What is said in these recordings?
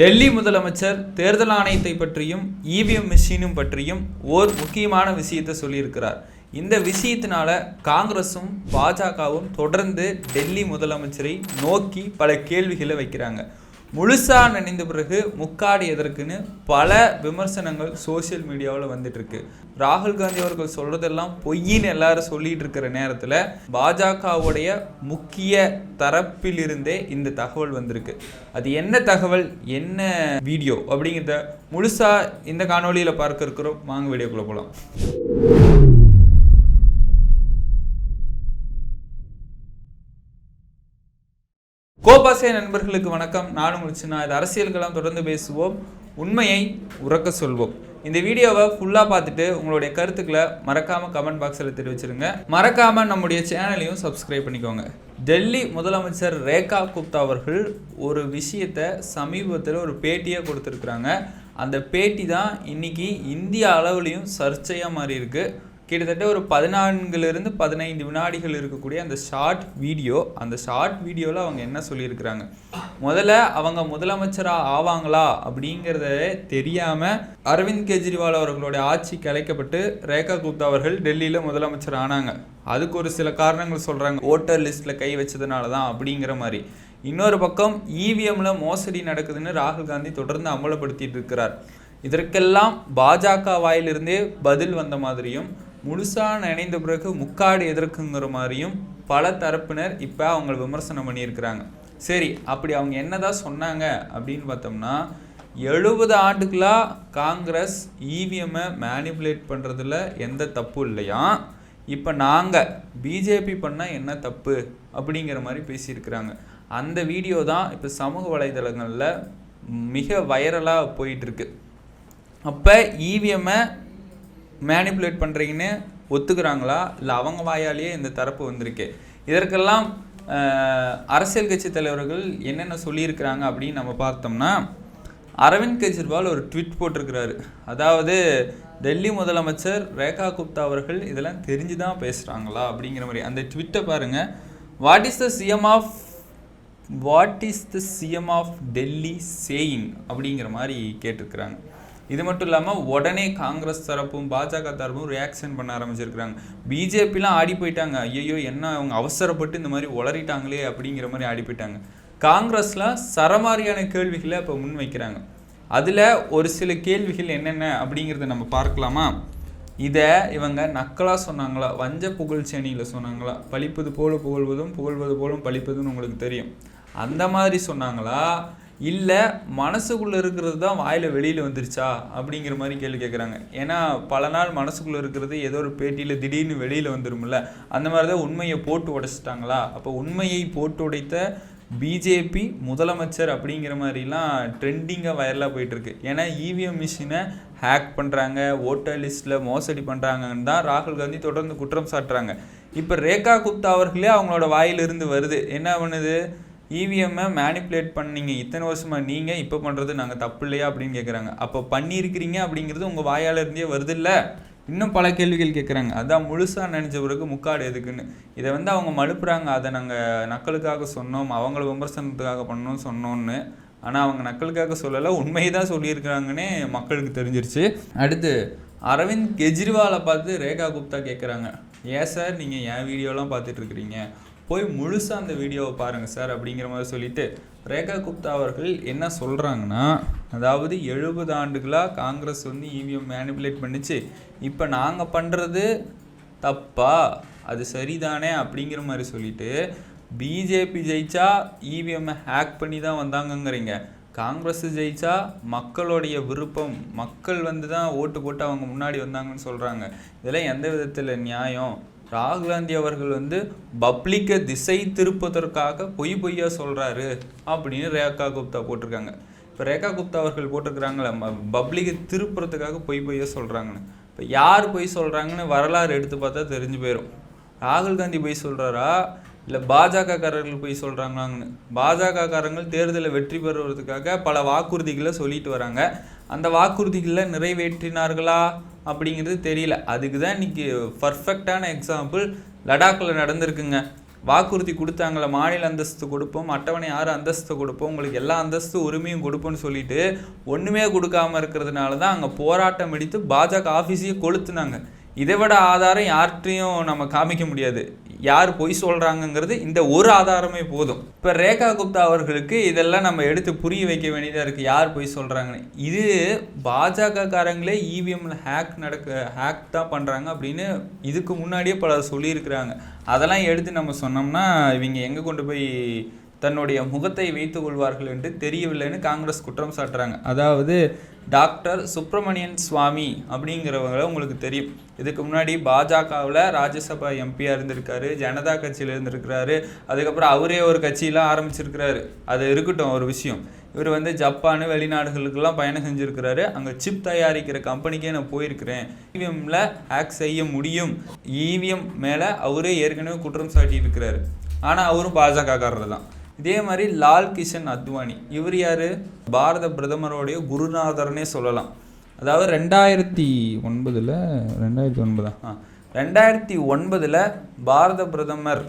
டெல்லி முதலமைச்சர் தேர்தல் ஆணையத்தை பற்றியும் இவிஎம் மிஷினும் பற்றியும் ஓர் முக்கியமான விஷயத்தை சொல்லியிருக்கிறார். இந்த விஷயத்தினால காங்கிரஸும் பாஜகவும் தொடர்ந்து டெல்லி முதலமைச்சரை நோக்கி பல கேள்விகளை வைக்கிறாங்க. முழுசாக நினைந்த பிறகு முக்காடு எதற்குன்னு பல விமர்சனங்கள் சோஷியல் மீடியாவில் வந்துட்டுருக்கு. ராகுல் காந்தி அவர்கள் சொல்கிறதெல்லாம் பொய்ன்னு எல்லாரும் சொல்லிட்டு இருக்கிற நேரத்தில் பாஜகவுடைய முக்கிய தரப்பிலிருந்தே இந்த தகவல் வந்திருக்கு. அது என்ன தகவல் என்ன வீடியோ அப்படிங்கிறத முழுசா இந்த காணொளியில் பார்க்க இருக்கிறோம். வாங்க வீடியோக்குள்ளே போகலாம் கோபாசே நண்பர்களுக்கு வணக்கம். நான் உங்கள் சின்ன இது அரசியலுக்கெல்லாம் தொடர்ந்து பேசுவோம். உண்மையை உறக்க சொல்வோம். இந்த வீடியோவை ஃபுல்லாக பார்த்துட்டு உங்களுடைய கருத்துக்களை மறக்காமல் கமெண்ட் பாக்ஸில் தெரிவிச்சிருங்க. மறக்காமல் நம்முடைய சேனலையும் சப்ஸ்கிரைப் பண்ணிக்கோங்க. டெல்லி முதலமைச்சர் ரேகா குப்தா அவர்கள் ஒரு விஷயத்தை சமீபத்தில் ஒரு பேட்டியை கொடுத்துருக்குறாங்க. அந்த பேட்டி தான் இன்னைக்கு இந்திய அளவுலேயும் சர்ச்சையாக மாறி இருக்குது கிட்டத்தட்ட ஒரு பதினான்குலேருந்து பதினைந்து வினாடிகள் இருக்கக்கூடிய அந்த ஷார்ட் வீடியோ அந்த ஷார்ட் வீடியோவில் அவங்க என்ன சொல்லியிருக்கிறாங்க? முதல்ல அவங்க முதலமைச்சராக ஆவாங்களா அப்படிங்கிறத தெரியாமல் அரவிந்த் கெஜ்ரிவால் அவர்களுடைய ஆட்சி கலைக்கப்பட்டு ரேகா குப்தா அவர்கள் டெல்லியில் முதலமைச்சர் ஆனாங்க. அதுக்கு ஒரு சில காரணங்கள் சொல்கிறாங்க ஓட்டர் லிஸ்ட்டில் கை வச்சதுனால தான் அப்படிங்கிற மாதிரி. இன்னொரு பக்கம் இவிஎம்மில் மோசடி நடக்குதுன்னு ராகுல் காந்தி தொடர்ந்து அமலப்படுத்திட்டு இருக்கிறார். இதற்கெல்லாம் பாஜக வாயிலிருந்தே பதில் வந்த மாதிரியும் முழுசாக நினைந்த பிறகு முக்காடு எதிர்க்குங்கிற மாதிரியும் பல தரப்பினர் இப்போ அவங்கள விமர்சனம் பண்ணியிருக்கிறாங்க. சரி அப்படி அவங்க என்னதான் சொன்னாங்க அப்படின்னு பார்த்தோம்னா எழுபது ஆண்டுகளாக காங்கிரஸ் இவிஎம்மை மேனிப்புலேட் பண்ணுறதுல எந்த தப்பும் இல்லையா? இப்போ நாங்கள் பிஜேபி பண்ணால் என்ன தப்பு அப்படிங்கிற மாதிரி பேசியிருக்கிறாங்க. அந்த வீடியோ தான் இப்போ சமூக வலைதளங்களில் மிக வைரலாக போயிட்டுருக்கு அப்போ இவிஎம்மை மேனிப்புலேட் பண்ணுறீங்கன்னு ஒத்துக்கிறாங்களா? இல்லை அவங்க வாயாலேயே இந்த தரப்பு வந்திருக்கு? இதற்கெல்லாம் அரசியல் கட்சி தலைவர்கள் என்னென்ன சொல்லியிருக்கிறாங்க அப்படின்னு நம்ம பார்த்தோம்னா அரவிந்த் கெஜ்ரிவால் ஒரு ட்விட் போட்டிருக்கிறாரு. அதாவது டெல்லி முதலமைச்சர் ரேகா குப்தா அவர்கள் இதெல்லாம் தெரிஞ்சு தான் பேசுகிறாங்களா அப்படிங்கிற மாதிரி. அந்த ட்விட்டை பாருங்கள் what is the CM of what is the CM of Delhi saying அப்படிங்கிற மாதிரி கேட்டிருக்கிறாங்க. இது மட்டும் இல்லாமல் உடனே காங்கிரஸ் தரப்பும் பாஜக தரப்பும் ரியாக்ஷன் பண்ண ஆரம்பிச்சிருக்கிறாங்க. பிஜேபிலாம் ஆடி போயிட்டாங்க. ஐயோ என்ன அவங்க அவசரப்பட்டு இந்த மாதிரி உளறிட்டாங்களே அப்படிங்கிற மாதிரி ஆடி போயிட்டாங்க. காங்கிரஸில் சரமாரியான கேள்விகளை இப்போ முன் வைக்கிறாங்க. அதில் ஒரு சில கேள்விகள் என்னென்ன அப்படிங்கிறத நம்ம பார்க்கலாமா? இதை இவங்க நக்கலாக சொன்னாங்களா? வஞ்ச புகழ் சேனியில் சொன்னாங்களா? பழிப்பது போல புகழ்வதும் புகழ்வது போலும் பழிப்பதுன்னு உங்களுக்கு தெரியும். அந்த மாதிரி சொன்னாங்களா? இல்லை மனசுக்குள்ளே இருக்கிறது தான் வாயில் வெளியில் வந்துருச்சா? அப்படிங்கிற மாதிரி கேள்வி கேட்குறாங்க ஏன்னா பல நாள் மனசுக்குள்ளே இருக்கிறது ஏதோ ஒரு பேட்டியில் திடீர்னு வெளியில் வந்துடும்ல அந்த மாதிரி தான் உண்மையை போட்டு உடைச்சிட்டாங்களா? அப்போ உண்மையை போட்டு உடைத்த பிஜேபி முதலமைச்சர் அப்படிங்கிற மாதிரிலாம் ட்ரெண்டிங்காக வைரலாக போயிட்டுருக்கு. ஏன்னா இவிஎம் மிஷினை ஹேக் பண்ணுறாங்க ஓட்டர் லிஸ்ட்டில் மோசடி பண்ணுறாங்கன்னு தான் ராகுல் காந்தி தொடர்ந்து குற்றம் சாட்டுறாங்க. இப்போ ரேகா குப்தா அவர்களே அவங்களோட வாயிலிருந்து வருது. என்ன பண்ணுது? இவிஎம்மை மேனிப்புலேட் பண்ணீங்க. இத்தனை வருஷமாக நீங்கள் இப்போ பண்ணுறது நாங்கள் தப்பு இல்லையா அப்படின்னு கேட்குறாங்க அப்போ பண்ணியிருக்கிறீங்க அப்படிங்கிறது உங்கள் வாயால் இருந்தே வருது இல்லை இன்னும் பல கேள்விகள் கேட்குறாங்க அதான் முழுசாக நினச்ச பிறகு முக்காடு எதுக்குன்னு. இதை வந்து அவங்க மழுப்புறாங்க. அதை நாங்கள் நக்கலுக்காக சொன்னோம். அவங்கள விமர்சனத்துக்காக பண்ணோம் சொன்னோன்னு ஆனால் அவங்க நக்கலுக்காக சொல்லலை. உண்மையை தான் சொல்லியிருக்கிறாங்கன்னே மக்களுக்கு தெரிஞ்சிருச்சு. அடுத்து அரவிந்த் கெஜ்ரிவாலை பார்த்து ரேகா குப்தா கேட்குறாங்க ஏன் சார்? நீங்கள் என் வீடியோலாம் பார்த்துட்ருக்குறீங்க போய் முழுசாக அந்த வீடியோவை பாருங்கள் சார் அப்படிங்கிற மாதிரி சொல்லிட்டு ரேகா குப்தா அவர்கள் என்ன சொல்கிறாங்கன்னா அதாவது எழுபது ஆண்டுகளாக காங்கிரஸ் வந்து இவிஎம் மேனிப்புலேட் பண்ணிச்சு. இப்போ நாங்கள் பண்ணுறது தப்பா? அது சரிதானே? அப்படிங்கிற மாதிரி சொல்லிட்டு பிஜேபி ஜெயிச்சா இவிஎம்மை ஹேக் பண்ணி தான் வந்தாங்கங்கிறீங்க. காங்கிரஸ் ஜெயிச்சா மக்களுடைய விருப்பம் மக்கள் வந்து தான் ஓட்டு போட்டு அவங்க முன்னாடி வந்தாங்கன்னு சொல்கிறாங்க இதெல்லாம் எந்த விதத்தில் நியாயம்? ராகுல் காந்தி அவர்கள் வந்து பப்ளிக்கை திசை திருப்பதற்காக பொய் பொய்யா சொல்கிறாரு அப்படின்னு ரேகா குப்தா போட்டிருக்காங்க. இப்போ ரேகா குப்தா அவர்கள் போட்டிருக்கிறாங்களே பப்ளிக்கை திருப்புறதுக்காக பொய் பொய்யா சொல்கிறாங்கன்னு இப்போ யார் பொய் சொல்கிறாங்கன்னு வரலாறு எடுத்து பார்த்தா தெரிஞ்சு போயிடும் ராகுல் காந்தி பொய் சொல்கிறாரா இல்லை பாஜக காரர்கள் போய் சொல்கிறாங்களாங்கன்னு பாஜக காரங்கள் தேர்தலில் வெற்றி பெறுவதற்காக பல வாக்குறுதிகளை சொல்லிட்டு வராங்க. அந்த வாக்குறுதிகளை நிறைவேற்றினார்களா அப்படிங்கிறது தெரியல. அதுக்கு தான் இன்னைக்கு பர்ஃபெக்டான எக்ஸாம்பிள் லடாக்கில் நடந்திருக்குங்க. வாக்குறுதி கொடுத்தாங்கள மாநில அந்தஸ்து கொடுப்போம் அட்டவணை ஆறு அந்தஸ்து கொடுப்போம் உங்களுக்கு எல்லா அந்தஸ்து உரிமையும் கொடுப்போம்னு சொல்லிட்டு ஒன்றுமே கொடுக்காம இருக்கிறதுனால தான் அங்கே போராட்டம் எடுத்து பாஜக ஆஃபீஸையே கொளுத்துனாங்க. இதை விட ஆதாரம் யார்கிட்டையும் நம்ம காமிக்க முடியாது. யார் பொய் சொல்கிறாங்கங்கிறது இந்த ஒரு ஆதாரமே போதும். இப்போ ரேகா குப்தா அவர்களுக்கு இதெல்லாம் நம்ம எடுத்து புரிய வைக்க வேண்டியதாக இருக்குது யார் பொய் சொல்கிறாங்கன்னு இது பாஜக காரங்களே ஹேக் நடக்க ஹேக் தான் பண்ணுறாங்க அப்படின்னு இதுக்கு முன்னாடியே பலர் சொல்லியிருக்கிறாங்க. அதெல்லாம் எடுத்து நம்ம சொன்னோம்னா இவங்க எங்கே கொண்டு போய் தன்னுடைய முகத்தை வைத்துக் கொள்வார்கள் என்று தெரியவில்லைன்னு காங்கிரஸ் குற்றம் சாட்டுறாங்க. அதாவது டாக்டர் சுப்பிரமணியன் சுவாமி அப்படிங்கிறவங்கள உங்களுக்கு தெரியும். இதுக்கு முன்னாடி பாஜகவில் ராஜ்யசபா எம்பியாக இருந்திருக்காரு ஜனதா கட்சியில் இருந்திருக்கிறாரு அதுக்கப்புறம் அவரே ஒரு கட்சியெலாம் ஆரம்பிச்சிருக்கிறாரு. அது இருக்கட்டும் ஒரு விஷயம். இவர் வந்து ஜப்பான் வெளிநாடுகளுக்கெல்லாம் பயணம் செஞ்சுருக்கிறாரு. அங்கே சிப் தயாரிக்கிற கம்பெனிக்கே நான் போயிருக்கிறேன். இவிஎம்மில் ஹேக் செய்ய முடியும். இவிஎம் மேலே அவரே ஏற்கனவே குற்றம் சாட்டியிருக்கிறாரு. ஆனால் அவரும் பாஜகக்காரர் தான் இதே மாதிரி லால் கிஷன் அத்வானி. இவர் யார்? பாரத பிரதமருடைய குருநாதர்னே சொல்லலாம். அதாவது ரெண்டாயிரத்தி ஒன்பதில் ரெண்டாயிரத்தி ஒன்பதா? ஆ. ரெண்டாயிரத்தி ஒன்பதில் பாரத பிரதமர்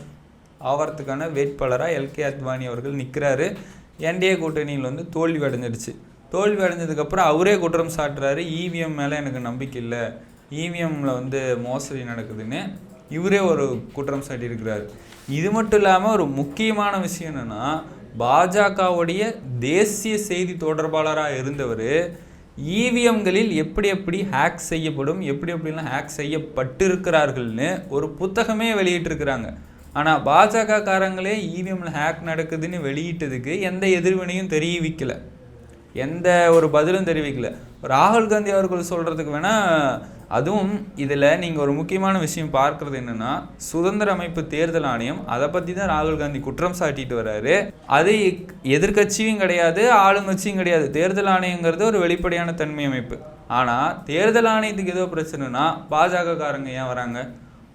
ஆவறதுக்கான வேட்பாளராக எல்கே அத்வானி அவர்கள் நிற்கிறாரு என்டிஏ கூட்டணியில் வந்து தோல்வி அடைஞ்சிடுச்சு. தோல்வி அடைஞ்சதுக்கப்புறம் அவரே குற்றம் சாட்டுறாரு. இவிஎம் மேலே எனக்கு நம்பிக்கை இல்லை. இவிஎம்மில் வந்து மோசடி நடக்குதுன்னு இவரே ஒரு குற்றம் சாட்டியிருக்கிறார். இது மட்டும் இல்லாமல் ஒரு முக்கியமான விஷயம் என்னென்னா பாஜகவுடைய தேசிய செய்தி தொடர்பாளராக இருந்தவர் இவிஎம்களில் எப்படி எப்படி ஹேக் செய்யப்படும் எப்படி எப்படிலாம் ஹேக் செய்யப்பட்டிருக்கிறார்கள்னு ஒரு புத்தகமே வெளியிட்டிருக்கிறாங்க. ஆனால் பாஜக காரங்களே இவிஎம்ல ஹேக் நடக்குதுன்னு வெளியிட்டதுக்கு எந்த எதிர்வினையும் தெரிவிக்கலை. எந்த ஒரு பதிலும் தெரிவிக்கல. ராகுல் காந்தி அவர்கள் சொல்கிறதுக்கு வேணால் அதுவும் இதில் நீங்கள் ஒரு முக்கியமான விஷயம் பார்க்குறது என்னென்னா சுதந்திர அமைப்பு தேர்தல் ஆணையம் அதை பற்றி தான் ராகுல் காந்தி குற்றம் சாட்டிட்டு வர்றாரு அது எதிர்கட்சியும் கிடையாது ஆளுங்கட்சியும் கிடையாது. தேர்தல் ஆணையங்கிறது ஒரு வெளிப்படையான தன்மை அமைப்பு. ஆனால் தேர்தல் ஆணையத்துக்கு ஏதோ பிரச்சனைனா பாஜக காரங்க ஏன் வராங்க?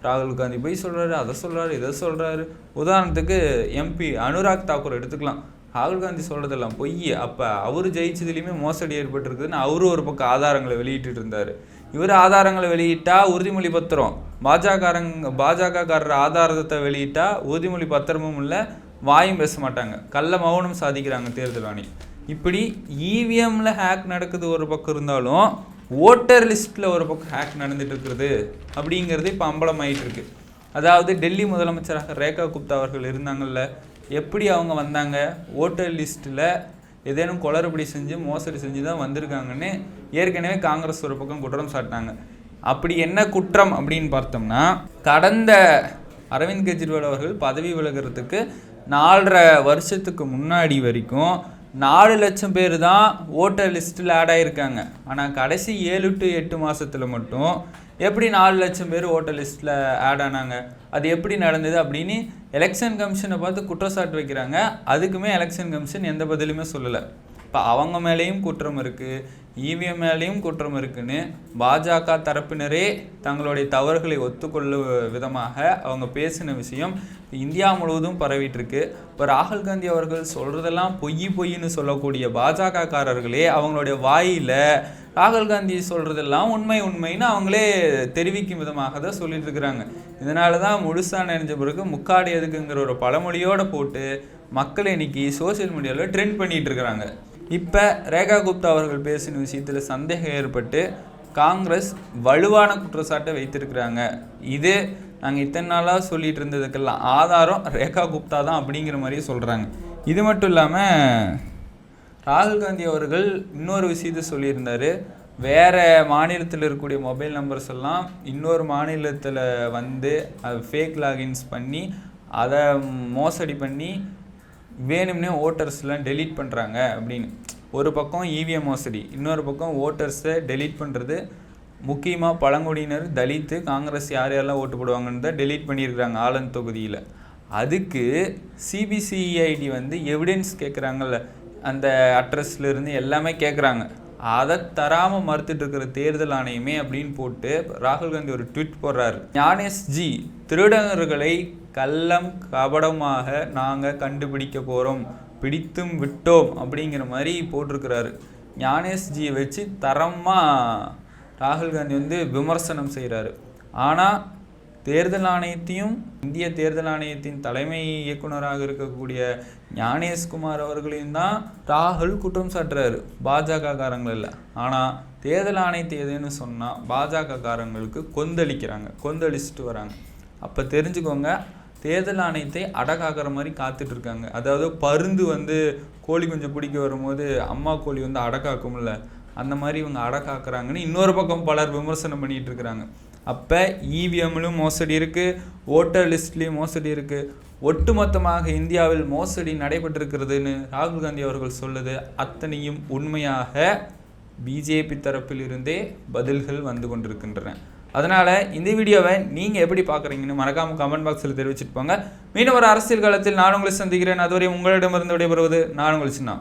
ராகுல் காந்தி போய் சொல்கிறாரு அதை சொல்கிறாரு இதை சொல்கிறாரு உதாரணத்துக்கு எம்பி அனுராக் தாக்கூர் எடுத்துக்கலாம். ராகுல் காந்தி சொல்கிறதெல்லாம் பொய் அப்போ அவர் ஜெயிச்சதுலேயுமே மோசடி ஏற்பட்டிருக்குதுன்னு அவரும் ஒரு பக்கம் ஆதாரங்களை வெளியிட்டு இருந்தார். இவர் ஆதாரங்களை வெளியிட்டா உறுதிமொழி பத்திரம். பாஜகரங்க பாஜகக்காரர் ஆதாரத்தை வெளியிட்டா உறுதிமொழி பத்திரமும் இல்லை வாயும் பேச மாட்டாங்க. கள்ள மௌனம் சாதிக்கிறாங்க தேர்தல் ஆணையம் இப்படி இவிஎம்மில் ஹேக் நடக்குது ஒரு பக்கம் இருந்தாலும் ஓட்டர் லிஸ்ட்டில் ஒரு பக்கம் ஹேக் நடந்துட்டு இருக்கிறது அப்படிங்கிறது இப்போ அம்பலம் ஆகிட்டு இருக்கு. அதாவது டெல்லி முதலமைச்சராக ரேகா குப்தா அவர்கள் இருந்தாங்கல்ல எப்படி அவங்க வந்தாங்க? ஓட்டர் லிஸ்ட்டில் ஏதேனும் குளறுபடி செஞ்சு மோசடி செஞ்சு தான் வந்திருக்காங்கன்னு ஏற்கனவே காங்கிரஸ் ஒரு பக்கம் குற்றம் சாட்டினாங்க. அப்படி என்ன குற்றம் அப்படின்னு பார்த்தோம்னா கடந்த அரவிந்த் கெஜ்ரிவால் அவர்கள் பதவி விலகிறதுக்கு நாலரை வருஷத்துக்கு முன்னாடி வரைக்கும் நாலு லட்சம் பேர் தான் ஓட்டர் லிஸ்ட்டில் ஆட் ஆகியிருக்காங்க ஆனால் கடைசி ஏழு டு எட்டு மாதத்தில் மட்டும் எப்படி நாலு லட்சம் பேர் ஓட்டர் லிஸ்ட்டில் ஆட் ஆனாங்க? அது எப்படி நடந்தது அப்படின்னு எலெக்ஷன் கமிஷனை பார்த்து குற்றச்சாட்டு வைக்கிறாங்க. அதுக்குமே எலெக்ஷன் கமிஷன் எந்த பதிலுமே சொல்லலை. இப்போ அவங்க மேலேயும் குற்றம் இருக்குது இவிஎம் மேலேயும் குற்றம் இருக்குன்னு பாஜக தரப்பினரே தங்களுடைய தவறுகளை ஒத்துக்கொள்ளும் விதமாக அவங்க பேசின விஷயம் இந்தியா முழுவதும் பரவிட்டுருக்கு. இப்போ ராகுல் காந்தி அவர்கள் சொல்கிறதெல்லாம் பொய் பொய்ன்னு சொல்லக்கூடிய பாஜகக்காரர்களே அவங்களுடைய வாயில் ராகுல் காந்தி சொல்கிறதெல்லாம் உண்மை உண்மைன்னு அவங்களே தெரிவிக்கும் விதமாக தான் சொல்லிட்டு இருக்கிறாங்க. இதனால தான் முழுசாக நினைஞ்ச பிறகு முக்காடு எதுக்குங்கிற ஒரு பழமொழியோடு போட்டு மக்கள் இன்னைக்கு சோசியல் மீடியாவில் ட்ரெண்ட் பண்ணிகிட்டு இருக்கிறாங்க. இப்போ ரேகா குப்தா அவர்கள் பேசின விஷயத்தில் சந்தேகம் ஏற்பட்டு காங்கிரஸ் வலுவான குற்றச்சாட்டை வைத்திருக்கிறாங்க. இது நாங்கள் இத்தனை நாளாக சொல்லிட்டு இருந்ததுக்கெல்லாம் ஆதாரம் ரேகா குப்தா தான் அப்படிங்கிற மாதிரியே சொல்கிறாங்க இது மட்டும் இல்லாமல் ராகுல் காந்தி அவர்கள் இன்னொரு விஷயத்த சொல்லியிருந்தார். வேறு மாநிலத்தில் இருக்கக்கூடிய மொபைல் நம்பர்ஸ் எல்லாம் இன்னொரு மாநிலத்தில் வந்து அது ஃபேக் லாகின்ஸ் பண்ணி அதை மோசடி பண்ணி வேணும்னே ஓட்டர்ஸ்லாம் டெலீட் பண்ணுறாங்க அப்படின்னு. ஒரு பக்கம் இவிஎம் மோசடி இன்னொரு பக்கம் ஓட்டர்ஸை டெலீட் பண்ணுறது முக்கியமாக பழங்குடியினர் தலித்து காங்கிரஸ் யார் யாரெல்லாம் ஓட்டு போடுவாங்கன்னு தான் டெலீட் பண்ணியிருக்கிறாங்க ஆலந்த் தொகுதியில். அதுக்கு சிபிசிஐடி வந்து எவிடன்ஸ் கேட்குறாங்கல்ல அந்த அட்ரஸ்லேருந்து எல்லாமே கேட்குறாங்க அதை தராமல் மறுத்துட்டு இருக்கிற தேர்தல் ஆணையமே அப்படின்னு போட்டு ராகுல் காந்தி ஒரு ட்விட் போடுறாரு. ஞானேஷ் ஜி திருடனர்களை கள்ளம் கபடமாக நாங்கள் கண்டுபிடிக்க போகிறோம் பிடித்தும் விட்டோம் அப்படிங்கிற மாதிரி போட்டிருக்கிறாரு. ஞானேஷ்ஜியை வச்சு தரமாக ராகுல் காந்தி வந்து விமர்சனம் செய்கிறாரு ஆனால் தேர்தல் ஆணையத்தையும் இந்திய தேர்தல் ஆணையத்தின் தலைமை இயக்குனராக இருக்கக்கூடிய ஞானேஷ்குமார் அவர்களையும் தான் ராகுல் குற்றம் சாட்டுறாரு. பாஜக காரங்கள் இல்லை. ஆனால் தேர்தல் ஆணையத்தை எதுன்னு சொன்னால் பாஜக காரங்களுக்கு கொந்தளிக்கிறாங்க. கொந்தளிச்சுட்டு வராங்க. அப்போ தெரிஞ்சுக்கோங்க தேர்தல் ஆணையத்தை அடக்காக்கிற மாதிரி காத்துட்டு இருக்காங்க அதாவது பருந்து வந்து கோழி கொஞ்சம் பிடிக்க வரும்போது அம்மா கோழி வந்து அடக்காக்கும்ல அந்த மாதிரி இவங்க அடக்காக்குறாங்கன்னு இன்னொரு பக்கம் பலர் விமர்சனம் பண்ணிட்டு இருக்கிறாங்க அப்போ இவிஎம்லையும் மோசடி இருக்குது ஓட்டர் லிஸ்ட்லேயும் மோசடி இருக்குது ஒட்டுமொத்தமாக இந்தியாவில் மோசடி நடைபெற்றிருக்கிறதுன்னு ராகுல் காந்தி அவர்கள் சொல்லுது. அத்தனையும் உண்மையாக பிஜேபி தரப்பிலிருந்தே பதில்கள் வந்து கொண்டிருக்கின்றன. அதனால் இந்த வீடியோவை நீங்கள் எப்படி பார்க்குறீங்கன்னு மறக்காமல் கமெண்ட் பாக்ஸில் தெரிவிச்சுட்டு போங்க. மீண்டும் ஒரு அரசியல் காலத்தில் நான் உங்களை சந்திக்கிறேன். அதுவரை உங்களிடமிருந்து விடைபெறுவது நான் உங்கள் சின்ன